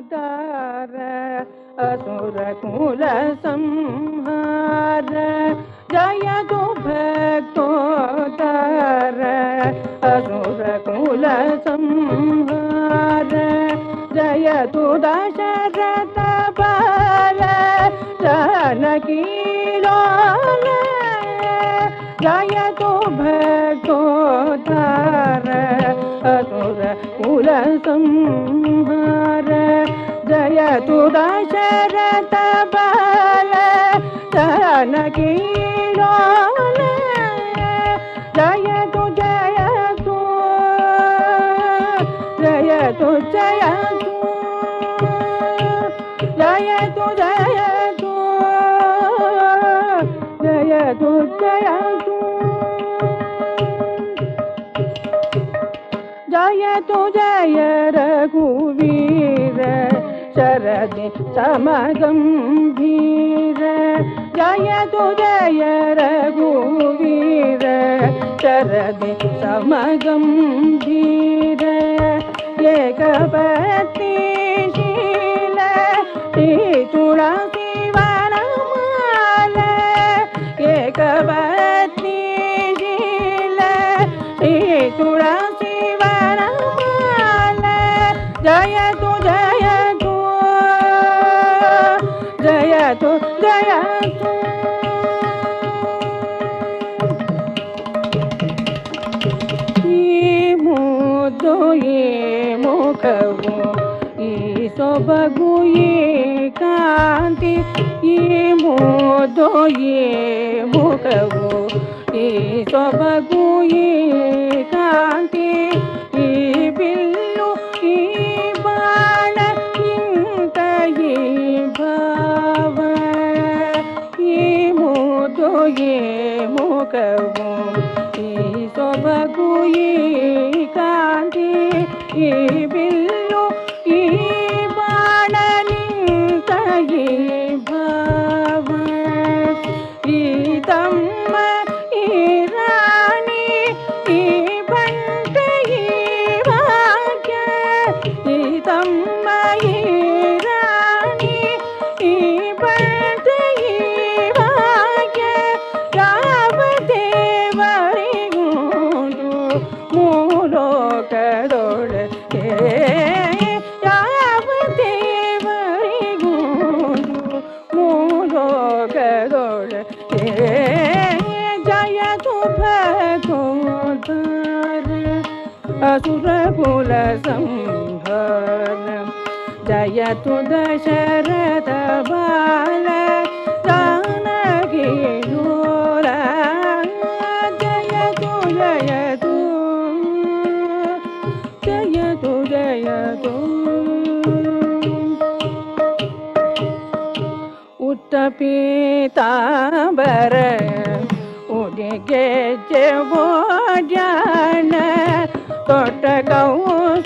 गोदार असुर कुल संहार। जय तु भक्तोदार असुर कुल संहार। जय तु दशरथ बाल जानकी लाल। जय तु भक्तोदार असुर कुल संहार। तु दशरथ बाल। जानकी जय तु जय तु। जय तु जय तु। जय तु जय तु। जय तु जय तु। जय तु, जय रघुवीर। शरदि समगम्भीर जय तु जय रघुवीर। शरदि समगम्भीर एकपत्नीशील तुळसी ಮುಖವು ಈ ಸೊಬಗು ಈ ಕಾಂತಿ ಈ ಮುದ್ದು ಈ ಮುಖವು ಈ ಸೊಬಗು ಈ ಕಾಂತಿ ಈ ಬಿಲ್ಲು ಈ ಬಾಣ ಇಂತ ಈ ಭಾವ ಈ ಮುದ್ದು ಈ ಮುಖವು இதம்மா तू दशरथ बाल जानकी जय तु जय जय तु जय तु उत्तपीताम्बर उदिके जेवो जान तोट गौ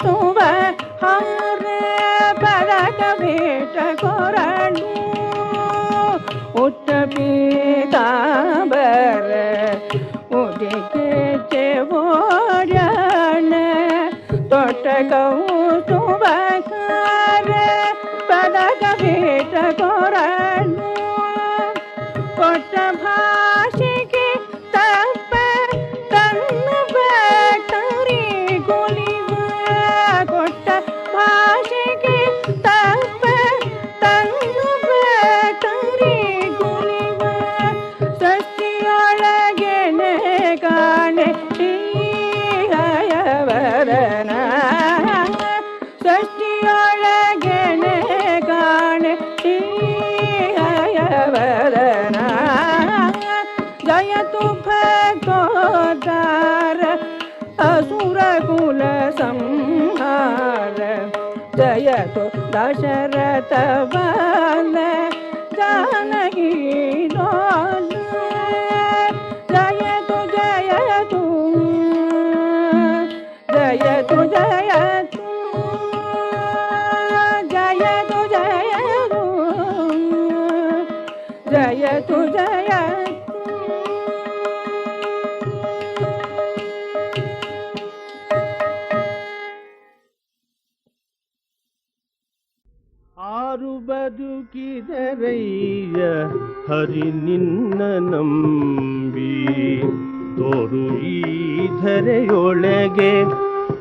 सुबह हम ಪೀಠ ಕೊರಣು ಉತ್ತ ಪೀತಾಂಬರ ಉದಿಕೆ ಚೋರಣ ತೊಟ್ಟ ಕೌ ತುಬಕಾರ ಪದಕ ಪೀಠ ಕೊರಣ ಸಂಹಾರ ಜಯತು ದಶರಥ ಬಾಲ ಕಿದರಯ್ಯ ಹರಿ ನಿನ್ನ ನಂಬಿ. ತೋರು ಈ ಧರೆಯೊಳಗೆ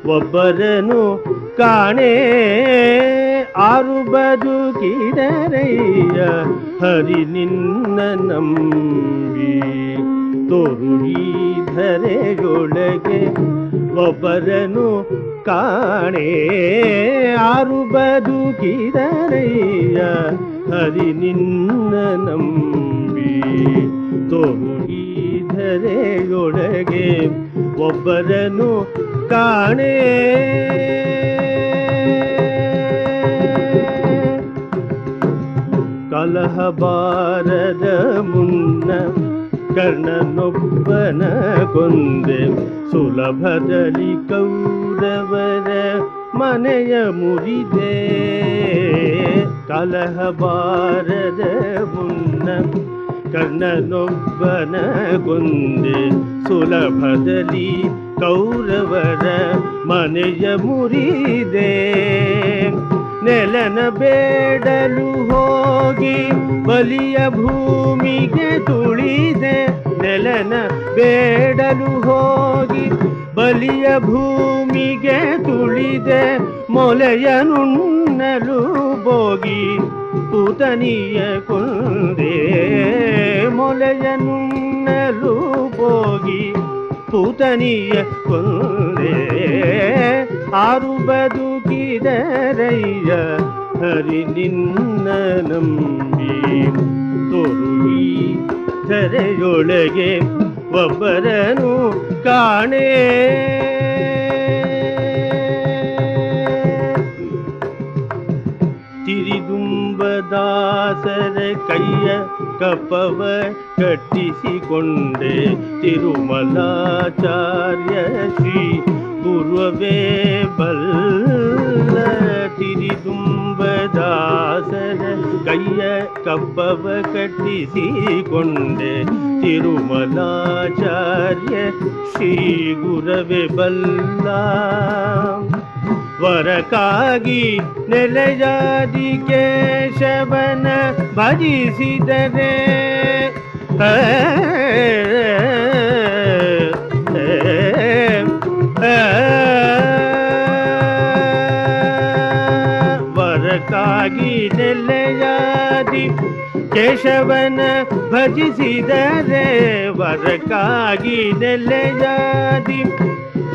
ಒಬ್ಬರನು ಕಾಣೆ. ಆರು ಬದುಕಿದರಯ್ಯ, ಹರಿ ನಿನ್ನ ನಂಬಿ. ತೋರು ಈ ಧರೆಯೊಳಗೆ ಒಬ್ಬರನು ಕಾಣೆ ಆರು ಬದುಕಿದರಯ್ಯ ಹರಿ ನಿನ್ನ ನಂಬಿ. ತೋರು ಧರೆ ಧರೆಯೊಳಗೆ ಒಬ್ಬರನು ಕಾಣೆ. ಕಲಹ ಬಾರದ ಮುನ್ನ ಕರ್ಣನೊಬ್ಬನ ಕೊಂದೆ ಸುಲಭದಲ್ಲಿ ಕೌರವರ ಮನೆಯ ಮುರಿದೆ. ಕಲಹ ಬಾರದ ಮುನ್ನ ಕರ್ಣನೊಬ್ಬನ ಕೊಂದೆ ಸುಲಭದಲ್ಲಿ ಕೌರವರ ಮನೆಯ ಮುರಿದೆ. ನೆಲನ ಬೇಡಲು ಹೋಗಿ ಬಲಿಯ ಭೂಮಿಗೆ ತುಳಿದೆ ನೆಲನ ಬೇಡಲು ಹೋಗಿ ಬಲಿಯ ಭೂಮಿಗೆ ತುಳಿದೆ ಮೊಲೆಯ ನುಣ್ಣಲು ಬೋಗಿ ಪೂತನಿಯ ಕುಂದೆ ಮೊಲೆಯ ನುಣ್ಣಲು ಬೋಗಿ ಪೂತನಿಯ ಕುಂದೆ ಆರು ಬದುಕಿದರಯ್ಯ ಹರಿ ನಿನ್ನ ನಂಬಿ ತೋರುಳಿ ಧರೆಯೊಳಗೆ ಒಬ್ಬರನು ಕಾಣೆ ತಿರಿದುಂಬದಾಸರ ಕೈಯ ಕಪವ ಕಟ್ಟಿಸಿಕೊಂಡೆ ತಿರುಮಲಾಚಾರ್ಯ ಶ್ರೀ ಗುರುವೇ ಬಲ್ಲ ತಿರಿದುಂಬದಾಸರ ಕೈಯ ಕಬ್ಬವ ಕಟ್ಟಿಸಿಕೊಂಡೆ. ತಿರುಮಲಾಚಾರ್ಯ ಶ್ರೀ ಗುರವೆ ಬಲ್ಲ. ವರಕ್ಕಾಗಿ ನೆಲೆಯಾದಿ ಕೇಶವನ ಭಜಿಸಿದರೆ. ಕೇಶವನ ಭಜಿಸಿದರೆ ವರಕ್ಕಾಗಿ ನೆಲೆಯಾದಿ.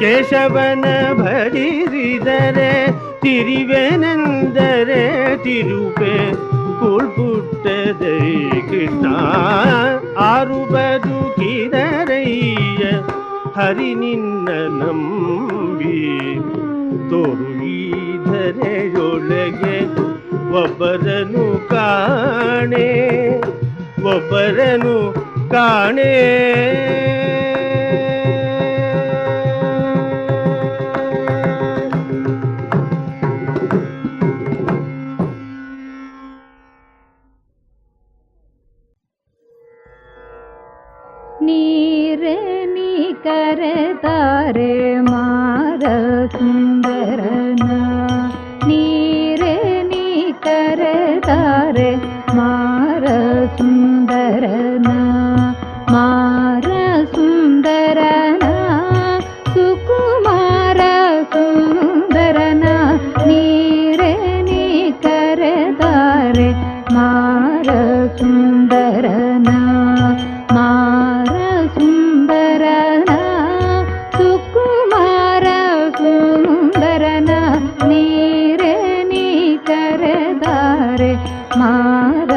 ಕೇಶವನ ಭಜಿಸಿದರೆ ತಿರಿವೆನೆಂದರೆ ತಿರುಪೆ ಕುಳ್ಪುಟ್ಟದೆ ಕೃಷ್ಣ. ಆರು ಬದುಕಿದರಯ್ಯ ಹರಿ ನಿನ್ನ ನಂಬಿ ತೋರು ಈ ಧರೆಯೊಳಗೆ ಒಬ್ಬರನು ಕಾಣೆ ಒಬ್ಬರನು ಕಾಣೆ. मारे मा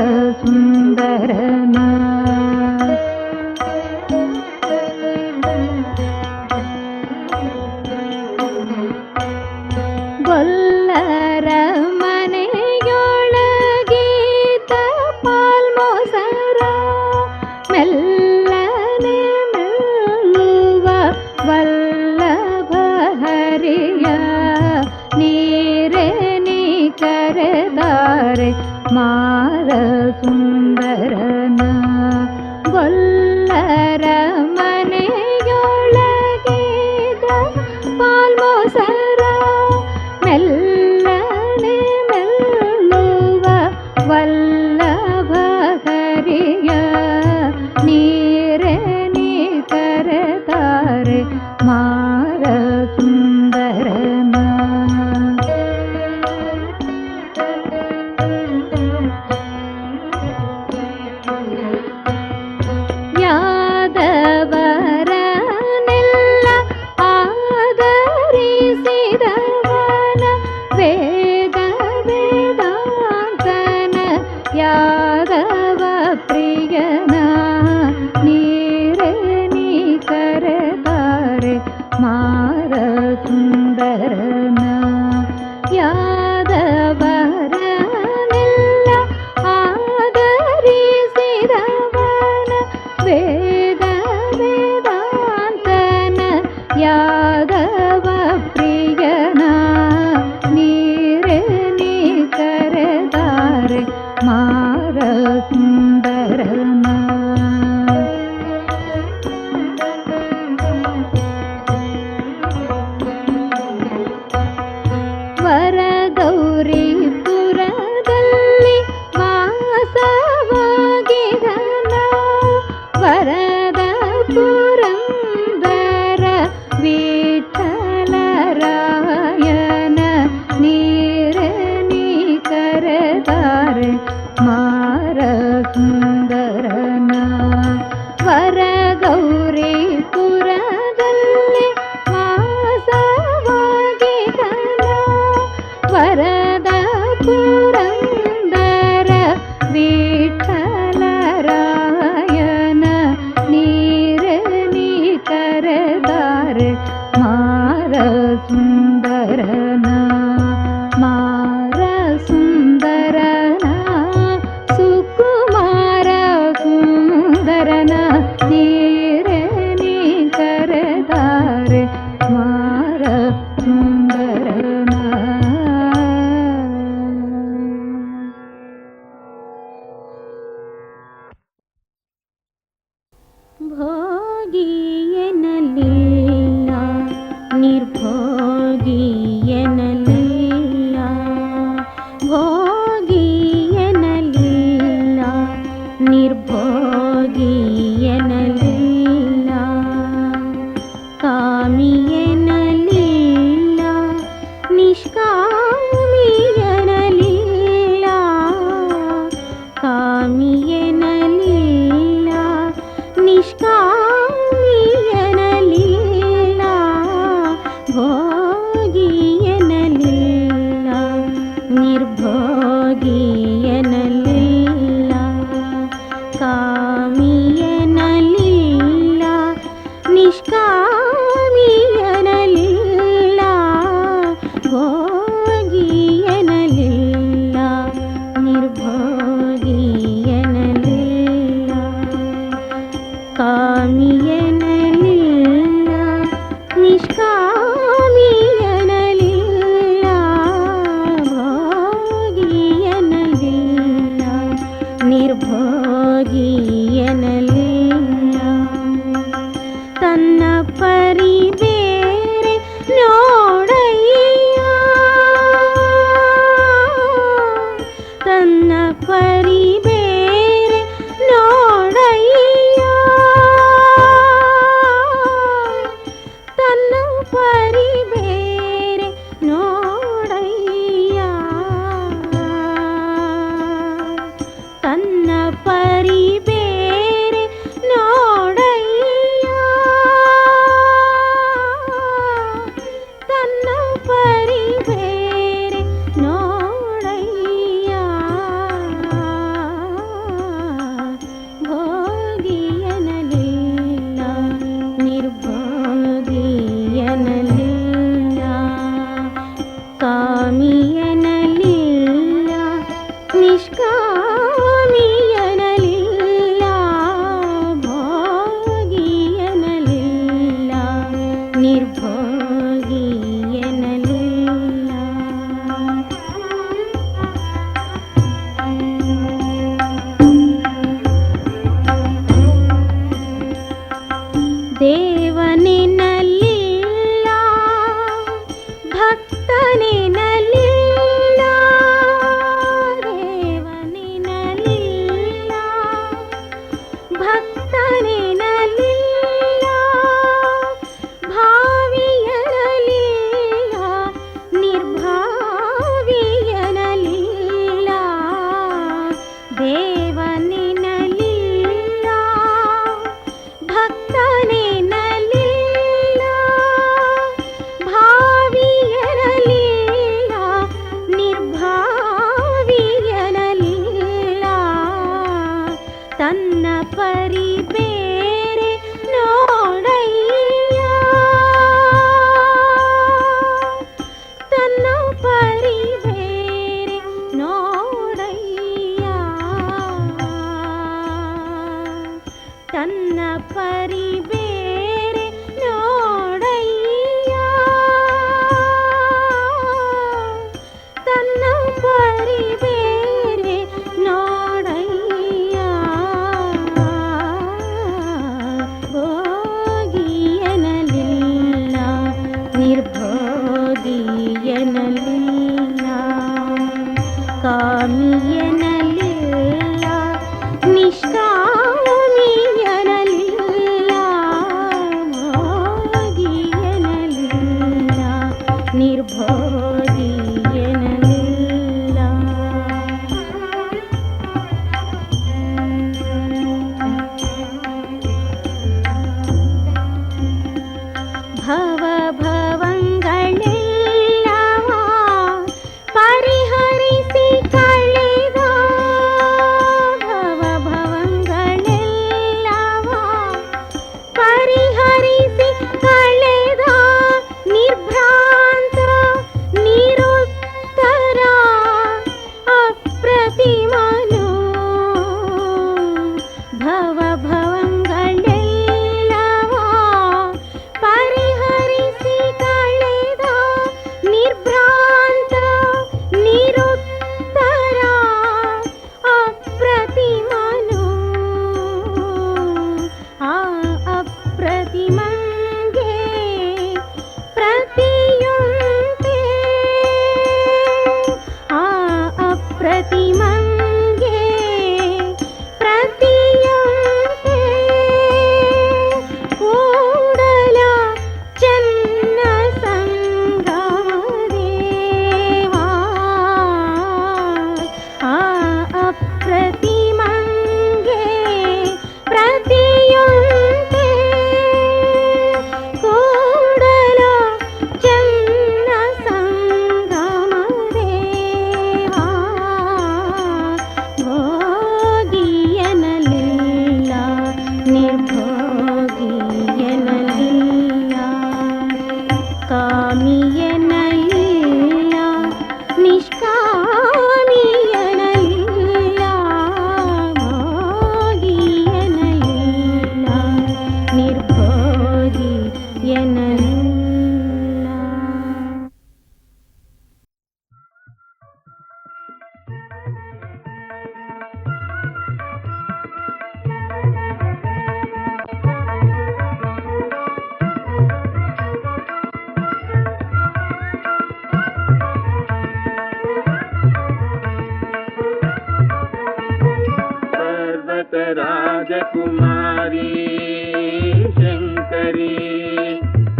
శంకరీ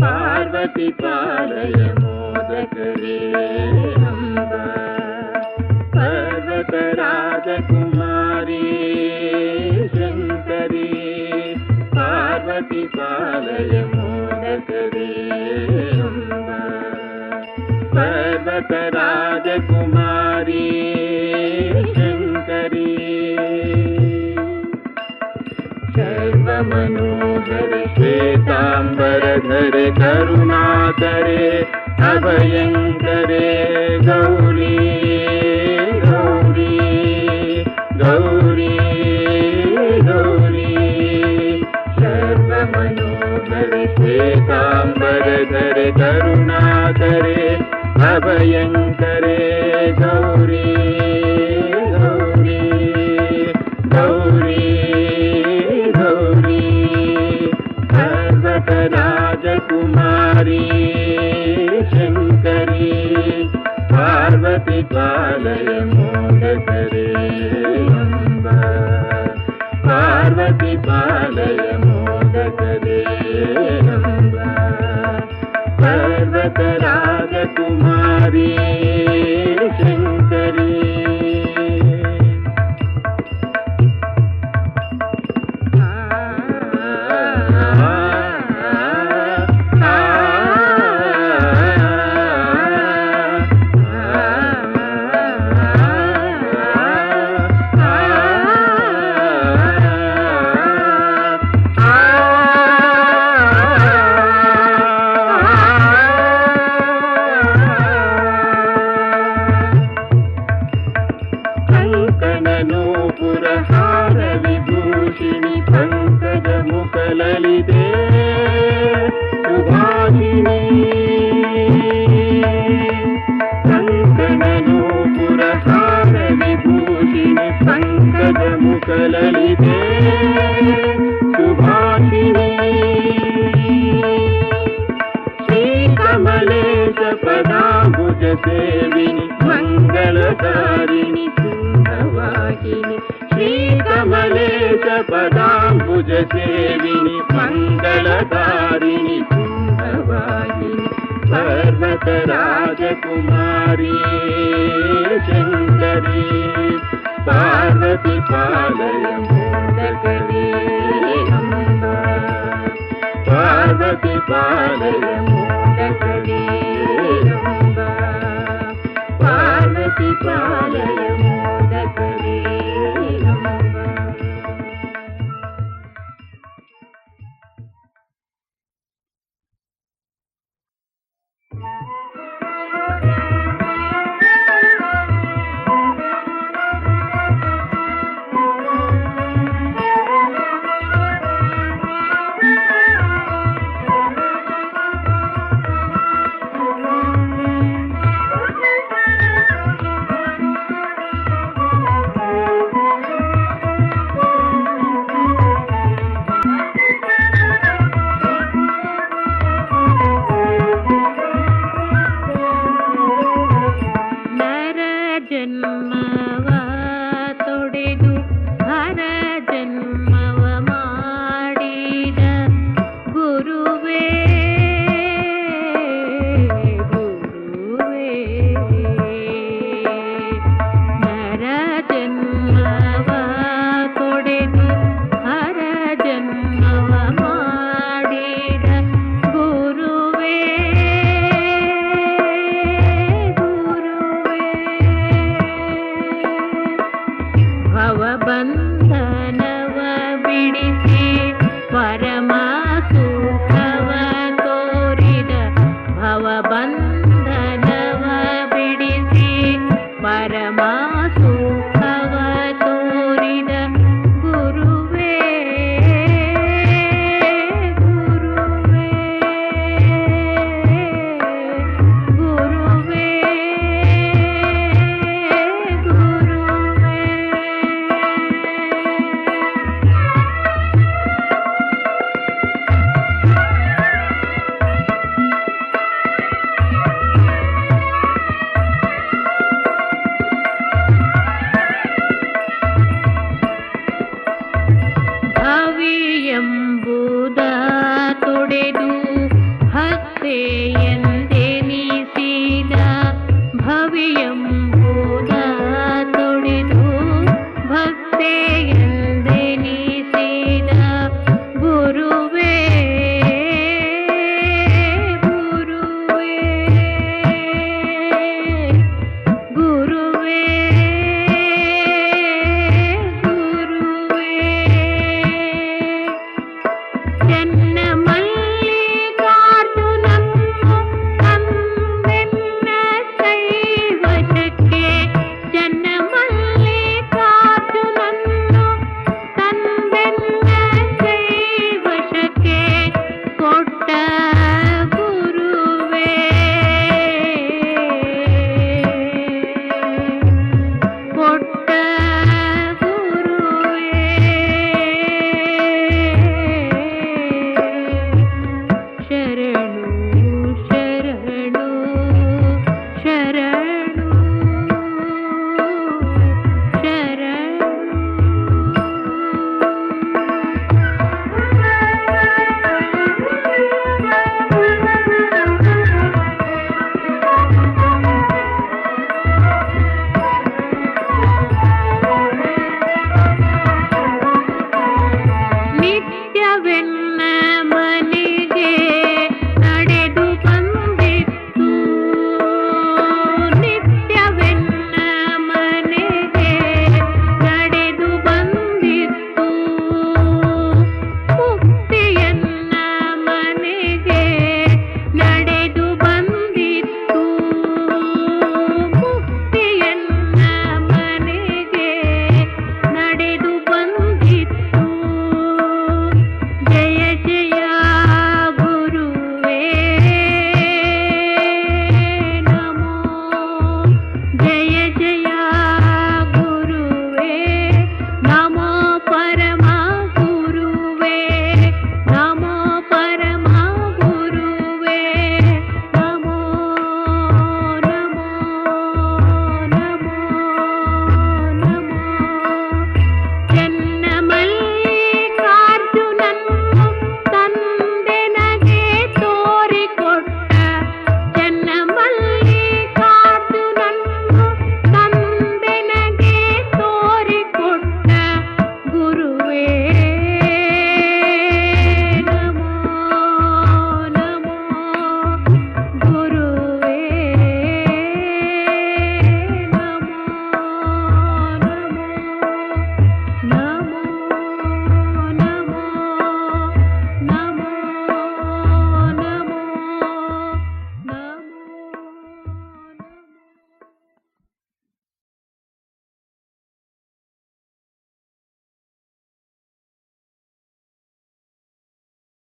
పార్వతి கருணாகரே அபயங்கரே கௌரி కమలేశ పదాభుజ సేవిని మంగళకారిణి సింహవాహిని శ్రీ కమలేశ పదాభుజ సేవిని మంగళకారిణి సింహవాహిని పర్వత శంకరి పార్వతి పాలయ పార్వతి పాలయము పార్వతి పాలయము